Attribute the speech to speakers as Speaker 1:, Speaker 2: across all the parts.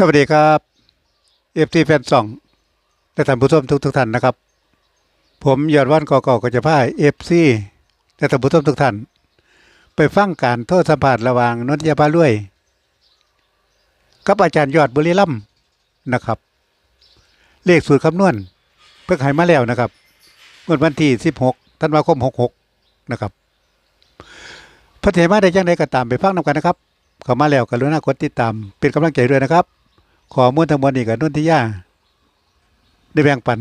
Speaker 1: สวัสดีครับเอฟทีแฟนซองและท่านผู้ชมทุกทุกท่านนะครับ ผมยอดวันกอกก็จะพายเอฟซีและท่านผู้ชมทุกท่าน ไปฟังการโทษสัมภาษณ์ระหว่างนนทยาพาลุยกับอาจารย์ยอดบุรีรัมนะครับ เลขสูตรคำนวณ เพิ่งให้มาแล้วนะครับเมื่อวันที่ 16ธันวาคม 66 นะครับพระเถมาได้จังไดก็ตามไปฟังนำกันนะครับเข้ามาแล้วกรุณากดติดตามเป็นกำลังใจด้วยนะครับ ขอมูลทั้งหมดนี้กับนุ่นทิยาได้แบ่งปัน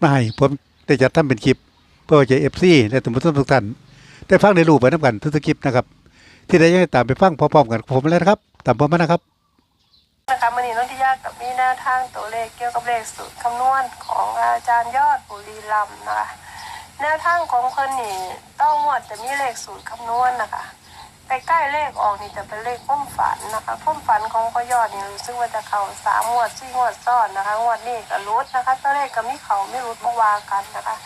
Speaker 1: มาให้ผมได้จัดทำเป็นคลิป เพื่อจะเอฟซีและสมุทรทุกท่านได้ฟังในรูปไปน้ำกันทุกคลิปนะครับ ที่ได้ยังได้ตามไปฟังพร้อมๆกันผมเลยนะครับ ตามผมมานะครับ
Speaker 2: นะคะมันนี้นนทิยากับมีแนวทางตัวเลขเกี่ยวกับเลขสูตรคำนวณของอาจารย์ยอดบุรีรัมย์นะคะแนวทางของเพิ่นนี่ต้องงวดจะมีเลขสูตรคำนวณนะคะ ใกล้ๆเลขออกนี่จะเป็นเลขพ้มฝันนะคะพ้มฝันของพ่อยอดนี่รู้สึกว่าจะเข้าสามงวดสี่งวดซ้อนนะคะงวดนี้ก็รุดนะคะตัวเลขก็มีเขาไม่รุดมาวากันนะคะ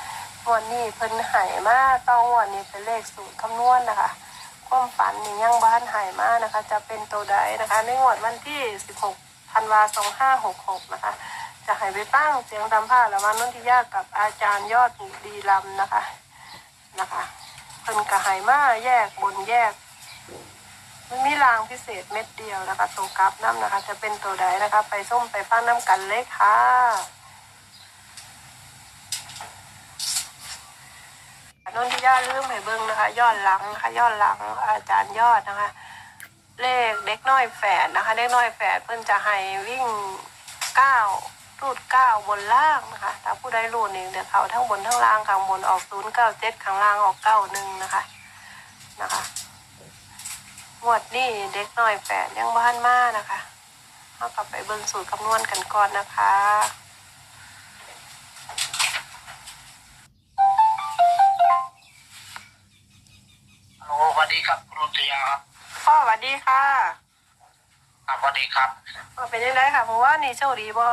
Speaker 2: งวดนี้เพิ่นหายมาต้องงวดนี้เป็นเลขสูตรคำนวณนะคะความฝันนี่ยังบ้านหายมากนะคะ จะเป็นตัวใดนะคะในงวดวันที่16ธันวา2566นะคะจะให้ไปตั้งเสียงดำผ้าละวันนนทิยากับอาจารย์ยอดบุรีลำนะคะนะคะเพิ่นกระหายมาแยกบนแยก มันมีรางพิเศษเม็ดเดียวนะคะตัวกลับน้ำนะคะ จะเป็นตัวใดนะคะ ไปส้มไปฟังน้ำกันเลยค่ะนนทิยาลืมให้เบิ้งนะคะ ยอนหลังนะคะยอนหลังอาจารย์ยอดนะคะ เลขเด็กน้อยแฝดนะคะเด็กน้อยแฝดเพิ่นจะให้วิ่งเก้ารูดเก้าบนล่างนะคะ ถ้าผู้ใดรูดนี่เดี๋ยวเขาทั้งบนทั้งล่างข้างบนออกศูนย์เก้าเจ็ดข้างล่างออกเก้าหนึ่งนะคะนะคะ งวดนี้เด็กน้อยแฝดยังบ้านมานะคะเอากลับไปเบิ้งสูตรคำนวณกันก่อนนะคะ
Speaker 3: ฮัลโหลสวัสดีครับคุณรุตยาครับ
Speaker 2: พ่อสวัสดีค่ะ
Speaker 3: ครับสวัสดีครับ
Speaker 2: พ่อเป็นยังไงค่ะเพราะว่านี่โชคดีบ่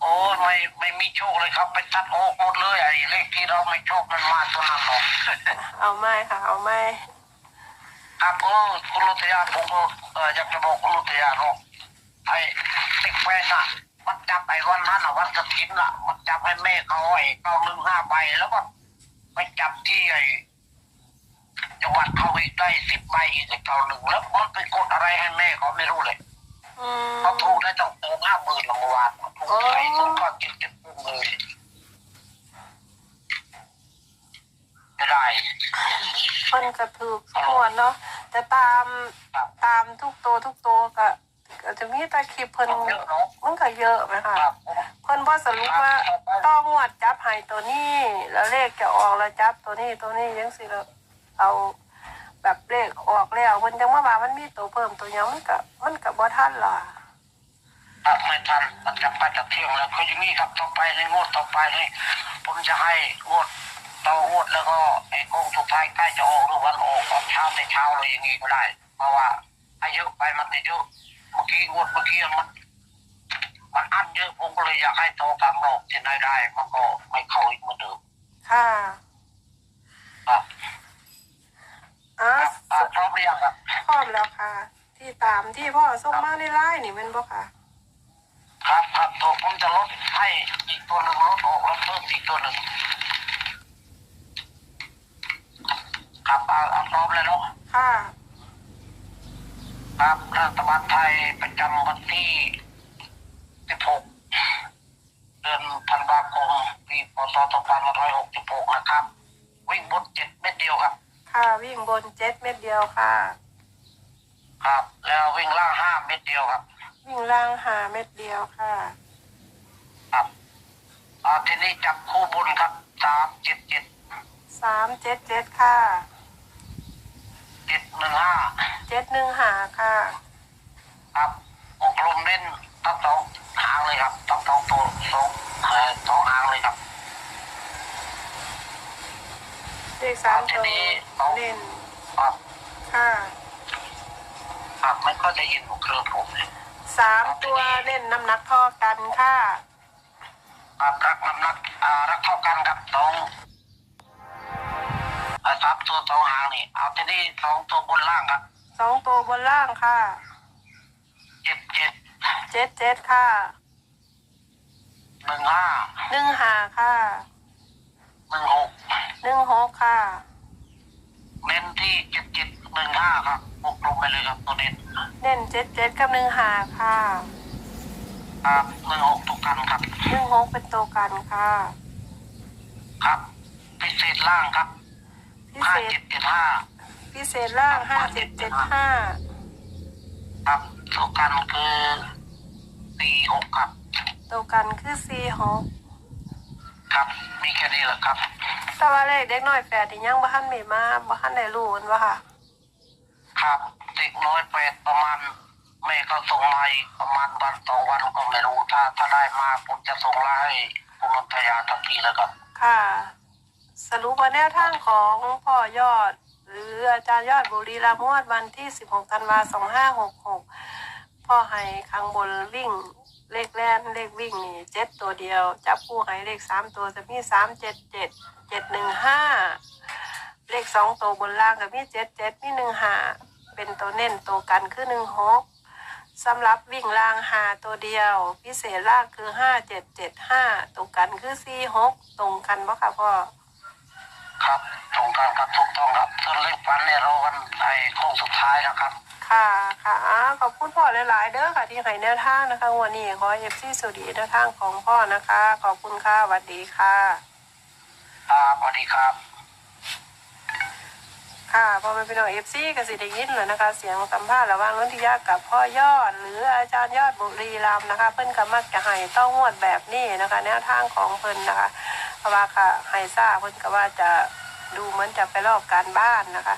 Speaker 3: โอ้ยไม่ไม่มีโชคเลยครับไปตัดออกหมดเลยไอ้เลขที่เราไม่โชคมันมาตัวนั้นหรอก
Speaker 2: เอาไม่ค่ะ เอาไม่
Speaker 3: ครับเออคุณรุตยาผมก็เอออยากจะบอกคุณรุตยาเนาะไอ้ติ๊กแฟนน่ะ มันจับไอ้วันนั้นอะวันกระถินอะ มันจับให้แม่เขาไอ้เก้าหนึ่งห้าใบแล้วก็ไปจับที่ไอ้จังหวัดเขาอีกได้สิบใบอีกไอ้เก้าหนึ่งแล้วมันไปกดอะไรให้แม่เขาไม่รู้เลยเขาถูกได้ต้องโตห้าหมื่นรางวัลถูกใช้ทุกก็จิตจิตปุ่มเลยไม่ได้
Speaker 2: เพิ่นกระถือทุกงวันเนาะ แต่ตามตามทุกตัวทุกตัวก็ก็จะมีตาคลิปเพิ่น
Speaker 3: เยอะเนาะ
Speaker 2: มันก็เยอะไหมคะ
Speaker 3: ครับ
Speaker 2: เพิ่นบ่สรุปว่าต้องงวดจับให้ตัวนี้ แล้วเลขจะออกแล้วจับตัวนี้ตัวนี้ยังสิแล้วเอาแบบเลขออกแล้วเพิ่นจังมาว่ามันมีตัวเพิ่มตัวหยังมันก็มันก็บ่ทันล่ะ
Speaker 3: ครับไม่ทันมันจะไปจะเที่ยงแล้วคืออย่างนี้ครับต่อไปในงวดต่อไปนี่ผมจะให้งวด ต่องวดแล้วก็ไอ้โค้งสุดท้ายใกล้จะออกหรือวันออกตอนเช้าแต่เช้าเลยอย่างนี้ก็ได้ เพราะว่าให้เยอะไปมันจะเยอะเมื่อกี้งวดเมื่อกี้มันมันอันเยอะผมก็เลยอยากให้โตตามโลกที่ไหนได้มันก็ไม่เข้าอีกเหมือนเดิม
Speaker 2: ค่ะ
Speaker 3: ครับ
Speaker 2: อะ
Speaker 3: อ่าพร้อมหรือยังครับ
Speaker 2: พร้อมแล้วค่ะ ที่ตามที่พ่อส่งมาในไลน์นี่แมันบ่ค่ะ
Speaker 3: ครับครับตัวผมจะลดให้อีกตัวหนึ่งลดออกแล้วเพิ่มอีกตัวหนึ่ง ครับเอาเอาพร้อมเลยเนาะ
Speaker 2: ค่ะ
Speaker 3: ครับรัฐบาลไทยประจำวันที่ 16 เดือนธันวาคมปีพศ2566 นะครับ วิ่งบนเจ็ดเม็ดเดียวครับ
Speaker 2: ค่ะ วิ่งบนเจ็ดเม็ดเดียวค่ะ
Speaker 3: ครับ แล้ววิ่งล่างห้าเม็ดเดียวครับ
Speaker 2: วิ่งล่างหาเม็ดเดียวค่ะ
Speaker 3: ครับอ่าทีนี้จับคู่บนครับสามเจ็ดเจ็ด
Speaker 2: สามเจ็ดเจ็ดค่ะ
Speaker 3: เจ็ดหนึ่งห้า
Speaker 2: เจ็ดหนึ่งหาค่ะ
Speaker 3: ครับองค์ลมเล่นทั้งสองหางเลยครับทั้งสองตัวสองเอ่อสองหางเลยครับ
Speaker 2: เลขสามตัวเล่น
Speaker 3: ครับ
Speaker 2: ค่ะ
Speaker 3: ครับไม่ก็จะยินเครื่องผมเนี่ย
Speaker 2: สามตัวเล่นน้ำหนักเท่อกันค่ะ
Speaker 3: ครับรักน้ำหนักอ่ารักเท่ากันครับสอง อ่าสามตัวสองหางนี่ เอาที่นี่สองตัวบนล่างครับ
Speaker 2: สองตัวบนล่างค่ะเจ็ดเจ็ดค่ะ
Speaker 3: หนึ่งห้า
Speaker 2: หนึ่งห้าค่ะ
Speaker 3: หนึ่งหก
Speaker 2: หนึ่งหกค่ะ
Speaker 3: เน้นที่เจ็ดเจ็ดหนึ่งห้าครับวงกลมไปเลยครับตัวเน้น
Speaker 2: เน้นเจ็ดเจ็ดกับหนึ่งห้าค่ะ
Speaker 3: ครับหนึ่งหกทุกกันครับ
Speaker 2: หนึ่งหกเป็นตัวกันค่ะ
Speaker 3: ครับพิเศษล่างครับ
Speaker 2: พิ
Speaker 3: ห้า
Speaker 2: เศษ
Speaker 3: เจ็ดเจ็ดห้า
Speaker 2: พิเศษล่างห้าเจ็ดเจ็ดห้า
Speaker 3: ครับทุกกันคือสี่หกครับ
Speaker 2: ตัวกันคือสี่หก
Speaker 3: ครับ มีแค่นี้แหละครับ
Speaker 2: แต่ว่าเลขเด็กน้อยแปดที่ยังบ้านไม่มาบ้านได้รู้กันว่าค่ะ
Speaker 3: ครับเด็กน้อยแปดประมาณแม่ก็ส่งมาอีกประมาณวันสองวันก็ไม่รู้ถ้าถ้าได้มาผมจะส่งไลน์ให้คุณนันทยาทันทีแล้วครับ
Speaker 2: ค่ะ สรุปว่าแนวทางของพ่อยอด หรืออาจารย์ยอดบุรีรัมวดวันที่ 16 ธันวาคม 2566 พ่อให้ข้างบนวิ่งเลขแล่นเลขวิ่งนี่เจ็ดตัวเดียว จับคู่ให้เลขสามตัวจะมีสามเจ็ดเจ็ดเจ็ดหนึ่งห้าเลขสองตัวบนล่างก็มีเจ็ดเจ็ดมีหนึ่งห้าเป็นตัวเน้นตัวกันคือหนึ่งหกสำหรับวิ่งล่างหาตัวเดียว พิเศษล่างคือห้าเจ็ดเจ็ดห้าตัวกันคือสี่หกตรงกันปะค่ะพ่อ
Speaker 3: ครับตรงกันครับถูกต้องครับส่วนเลขฟันเนี่ยเรากันไอ้โค้งสุดท้ายนะครับ
Speaker 2: ค่ะค่ะอ่าขอบคุณพ่อหลาย ๆ เด้อค่ะที่ให้แนวทางนะคะวันนี้ขอเอฟซีสวัสดีแนวทางของพ่อนะคะ ขอบคุณค่ะสวัสดีค่ะ
Speaker 3: ครับสวัสดีครับ
Speaker 2: ค่ะพอมันเป็นของเอฟซีก็สิได้ยินแล้วนะคะ เสียงสัมภาษณ์ระหว่างนนทิยากับพ่อยอด หรืออาจารย์ยอดบุรีรัมย์นะคะ เพิ่นก็มักจะให้ต้องงวดแบบนี้นะคะ แนวทางของเพิ่นนะคะ เพราะว่าค่ะไฮซ่าเพิ่นก็ว่าจะดูเหมือนจะไปลอกการบ้านนะคะ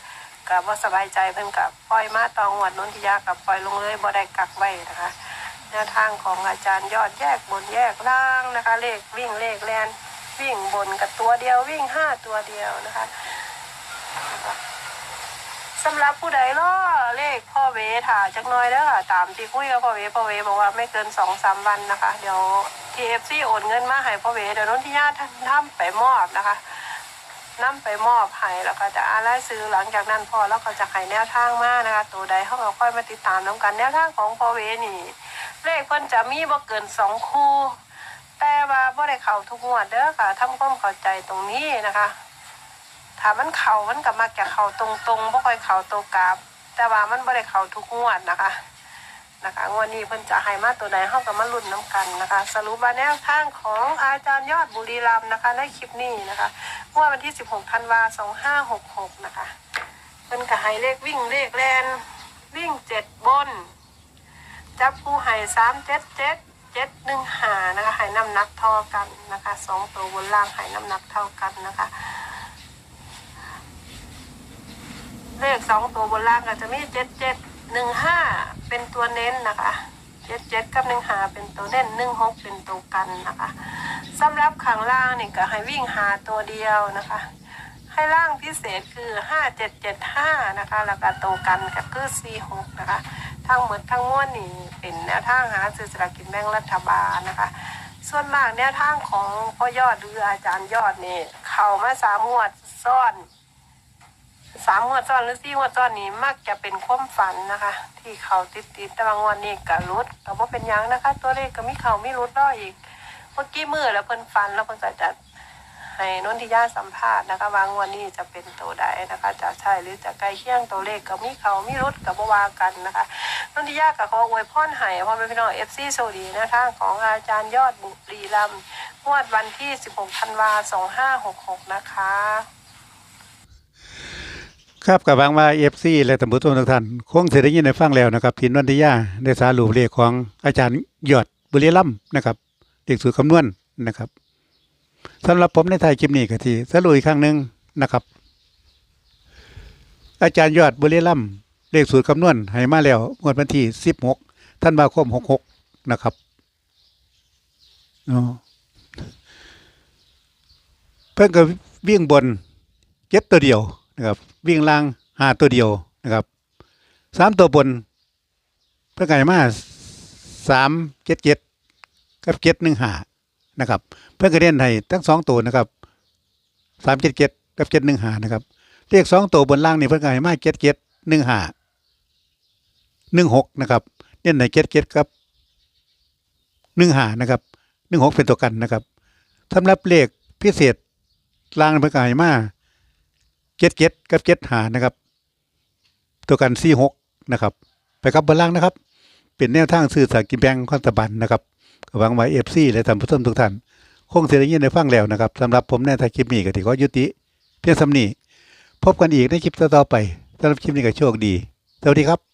Speaker 2: กับว่าสบายใจเพิ่นกับปล่อยมาตองหวดนนทิยากับปล่อยลงเลยบ่ได้กักไว้นะคะแนวทางของอาจารย์ยอดแยกบนแยกล่างนะคะ เลขวิ่งเลขแลนวิ่งบนกับตัวเดียววิ่งห้าตัวเดียวนะคะ สำหรับผู้ใดล่อเลขพ่อเวถ่าจักน้อยเด้อค่ะ ตามที่คุยกับพ่อเวพ่อเวบอกว่าไม่เกินสองสามวันนะคะ เดี๋ยวทีเอฟซีโอนเงินมาให้พ่อเวเดี๋ยวนนที่ญาติท่านไปมอบนะคะนำไปมอบให้แล้วก็จะอ่านรซื้อหลังจากนั้นพอแล้วก็จะให้แนวทางมานะคะตัวใดเขาก็ค่อยมาติดตามน้กันแนวทางของพ่อเวนี่ เลขเพิ่นจะมีบ่เกินสองคู่ แต่ว่าบ่ได้เข้าทุกงวดเด้อค่ะทำความเข้าใจตรงนี้นะคะ ถ้ามันเข่ามันก็มักจะเข่าตรงๆบ่ค่อยเข่าตัวกราบแต่ว่ามันบ่ได้เข่าทุกงวดนะคะนะคะงวดนี้เพิ่นจะให้มาตัวใดเฮาก็มาลุ้นน้กันนะคะ สรุปว่าแนวทางของอาจารย์ยอดบุรีรัมย์นะคะ ในคลิปนี้นะคะงวดวันที่ 16ธันวา2566 นะคะเพิ่นก็ให้เลขวิ่งเลขแลนวิ่งเจ็ดบน จับผู้ให้สามเจ็ดเจ็ดเจ็ดหนึ่งหานะคะให้น้ำหนักเท่ากันนะคะสองตัวบนล่างให้น้ำหนักเท่ากันนะคะ เลขสองตัวบนล่างก็จะมีเจ็ดเจ็ดหนึ่งห้าเป็นตัวเน้นนะคะเจ็ดเจ็ดกับหนึ่งหาเป็นตัวเน้นหนึ่งหกเป็นตัวกันนะคะสำหรับข้างล่างนี่ก็ให้วิ่งหาตัวเดียวนะคะ ให้ล่างพิเศษคือห้าเจ็ดเจ็ดห้านะคะแล้วก็ตัวกันก็คือสี่หกนะคะ ทั้งหมดทั้งมวลนี่เป็นแนวทางหาซื้อสลากกินแบ่งรัฐบาลนะคะส่วนมากแนวทางของพ่อยอดหรืออาจารย์ยอดนี่ เข้ามาสามงวดซ้อน สามงวดซ้อนหรือสี่งวดซ้อนนี้มักจะเป็นความฝันนะคะ ที่เขาติดติดแต่บางวดนี้ก็รุดก็บ่าเป็นยังนะคะ ตัวเลขก็มีเขามีรุดรออีก เมื่อกี้มือแล้วเพิ่นฟันแล้วเพิ่นก็จะให้นนทิยาสัมภาษณ์นะคะวางวดนี้จะเป็นตัวใดนะคะ จะใช่หรือจะใกล้เคียงตัวเลขก็มีเขามีรุดก็บ่ว่ากันนะคะนนทิยาก็ขออวยพรให้พ่อแม่พี่น้อง FC โซดีนะทางของอาจารย์ยอดบุรีรัมย์งวดวันที่ 16ธันวา2566 นะคะ
Speaker 1: ครับกับหวังว่าเอฟซีและตำรวจทุกท่านคงเสได้ยินได้ฟังแล้วนะครับทินวันทิยาได้สารุปเลขของอาจารย์ยอดบุรีรัมย์นะครับเลขสูตรคำนวณนะครับสำหรับผมในไทยคลิปนี้ก็ที่สรุปอีกครั้งหนึ่งนะครับ อาจารย์ยอดบุรีรัมย์เลขสูตรคำนวณให้มาแล้วงวดวันที่สิบหกท่านบาคมหกหกนะครับเพิ่งก็วิ่งบนเจ็ดตัวเดียว นะครับวิ่งล่างหาตัวเดียวนะครับสามตัวบนเพื่อไก่มาสามเจ็ดเจ็ดกับเจ็ดหนึ่งหานะครับ เพื่อกระเด็นให้ทั้งสองตัวนะครับสามเจ็ดเจ็ดกับเจ็ดหนึ่งหานะครับเลขสองตัวบนล่างนี่เพื่อไก่มาเจ็ดเจ็ดหนึ่งหาหนึ่งหกนะครับเน้นในเจ็ดเจ็ดกับหนึ่งหานะครับหนึ่งหกเป็นตัวกันนะครับสำหรับเลขพิเศษล่างเพื่อกายมา เจ็ดเจ็ดกับเจ็ดหานะครับ ตัวกันสี่หกนะครับ ไปครับบนล่างนะครับ เป็นแนวทางสื่อสารกินแบงคอนตบันนะครับหวังไว้เอฟซีและท่านผู้ชมทุกท่านคงเสียได้ยินได้ฟังแล้วนะครับสำหรับผมแนท้ายคลิปนี้ก็ถือว่ายุติ เพียงสำนีพบกันอีกในคลิปต่อๆไปสำหรับคลิปนี้ก็โชคดี สวัสดีครับ